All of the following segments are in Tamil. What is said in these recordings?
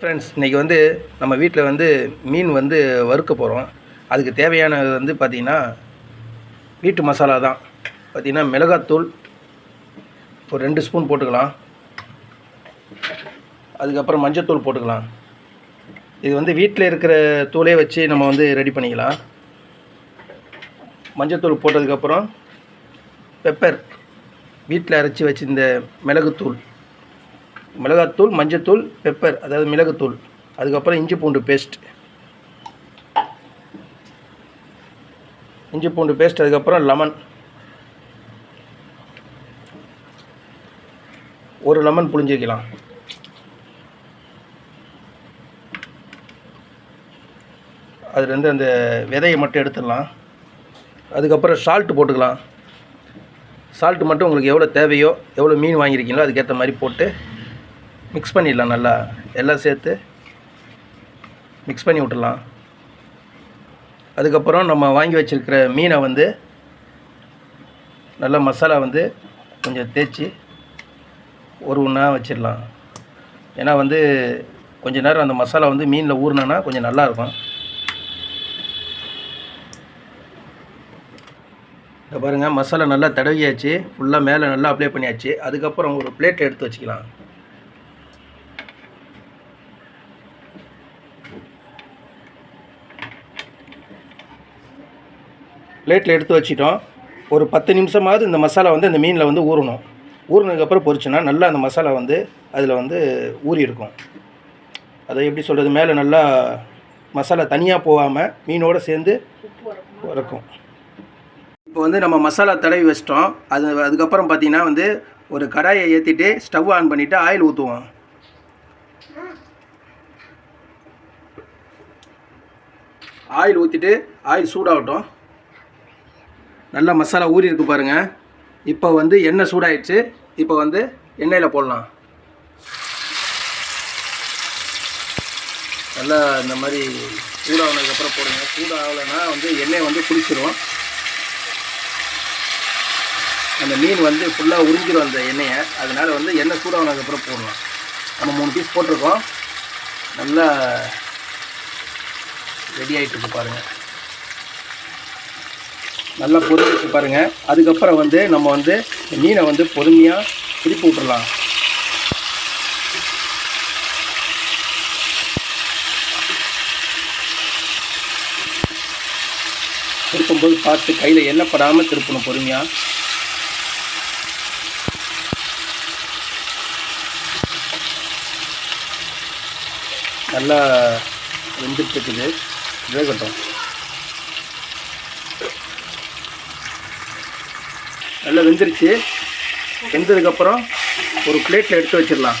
ஃப்ரெண்ட்ஸ் இன்றைக்கி வந்து நம்ம வீட்டில் வந்து மீன் வந்து வறுக்க போகிறோம் அதுக்கு தேவையானது வந்து பார்த்திங்கன்னா வீட்டு மசாலா தான். பார்த்திங்கன்னா மிளகாத்தூள் ஒரு ரெண்டு ஸ்பூன் போட்டுக்கலாம். அதுக்கப்புறம் மஞ்சத்தூள் போட்டுக்கலாம். இது வந்து வீட்டில் இருக்கிற தூளே வச்சு நம்ம வந்து ரெடி பண்ணிக்கலாம். மஞ்சத்தூள் போட்டதுக்கப்புறம் பெப்பர் வீட்டில் அரைச்சி வச்சிருந்த மிளகுத்தூள். மிளகாத்தூள் மஞ்சத்தூள் பெப்பர் அதாவது மிளகுத்தூள். அதுக்கப்புறம் இஞ்சி பூண்டு பேஸ்ட் இஞ்சி பூண்டு பேஸ்ட் அதுக்கப்புறம் லெமன் ஒரு லெமன் புழிஞ்சு அதுலேருந்து அந்த விதையை மட்டும் எடுத்துடலாம். அதுக்கப்புறம் சால்ட்டு போட்டுக்கலாம். சால்ட்டு மட்டும் உங்களுக்கு எவ்வளோ தேவையோ எவ்வளோ மீன் வாங்கியிருக்கீங்களோ அதுக்கேற்ற மாதிரி போட்டு மிக்ஸ் பண்ணிடலாம் நல்லா. எல்லாம் சேர்த்து மிக்ஸ் பண்ணி விட்டுடலாம். அதுக்கப்புறம் நம்ம வாங்கி வச்சுருக்கிற மீனை வந்து நல்லா மசாலா வந்து கொஞ்சம் தேய்ச்சி ஒரு ஒன்றா வச்சிடலாம். ஏன்னா வந்து கொஞ்ச நேரம் அந்த மசாலா வந்து மீனில் ஊறினா கொஞ்சம் நல்லாயிருக்கும் இந்த பாருங்கள் மசாலா நல்லா தடவியாச்சு. ஃபுல்லாக மேலே நல்லா அப்ளை பண்ணியாச்சு. அதுக்கப்புறம் ஒரு பிளேட்டில் எடுத்து வச்சுக்கலாம். பிளேட்டில் எடுத்து வச்சிட்டோம். ஒரு பத்து நிமிஷமாவது இந்த மசாலா வந்து இந்த மீனில் வந்து ஊறணும். ஊறினதுக்கப்புறம் பொரிச்சுன்னா நல்லா அந்த மசாலா வந்து அதில் வந்து ஊறி இருக்கும் அதை எப்படி சொல்கிறது மேலே நல்லா மசாலா தனியாக போகாமல் மீனோடு சேர்ந்து இருக்கும் இப்போ வந்து நம்ம மசாலா தடவி வச்சிட்டோம். அது அதுக்கப்புறம் பார்த்திங்கன்னா வந்து ஒரு கடாயை ஏற்றிட்டு ஸ்டவ் ஆன் பண்ணிவிட்டு ஆயில் ஊற்றுவோம் ஆயில் ஊற்றிட்டு ஆயில் சூடாகட்டும். நல்லா மசாலா ஊறி இருக்கு பாருங்கள் இப்போ வந்து எண்ணெய் சூடாயிடுச்சு. இப்போ வந்து எண்ணெயில் போடலாம். நல்லா இந்த மாதிரி சூடாகினதுக்கப்புறம் போடுங்க. சூடாகலைன்னா வந்து எண்ணெய் வந்து குளிச்சிடும் அந்த மீன் வந்து ஃபுல்லாக உறிஞ்சிடும் அந்த எண்ணெயை. அதனால் வந்து எண்ணெய் சூடாகினதுக்கப்புறம் போடலாம். நம்ம மூணு பீஸ் போட்டிருக்கோம். நல்லா ரெடி ஆகிட்டு இருக்கு பாருங்கள் நல்லா பொரிச்சு பாருங்கள் அதுக்கப்புறம் வந்து நம்ம வந்து மீனை வந்து பொறுமையாக திருப்பி விட்டுறலாம். திருப்பும்போது பார்த்து கையில் எண்ணெய் படாமல் திருப்பணும் பொறுமையாக நல்லா வெந்துட்டு இருக்குது. வேகட்டும். நல்லா வெந்துருச்சு. வெந்ததுக்கப்புறம் ஒரு பிளேட்டில் எடுத்து வச்சிடலாம்.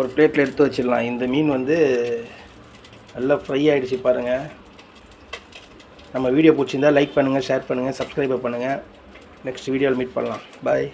ஒரு பிளேட்டில் எடுத்து வச்சிடலாம். இந்த மீன் வந்து நல்லா ஃப்ரை ஆகிடுச்சு பாருங்கள் நம்ம வீடியோ பிடிச்சிருந்தா லைக் பண்ணுங்கள் ஷேர் பண்ணுங்கள் சப்ஸ்கிரைப் பண்ணுங்கள் நெக்ஸ்ட் வீடியோவில் மீட் பண்ணலாம். பாய்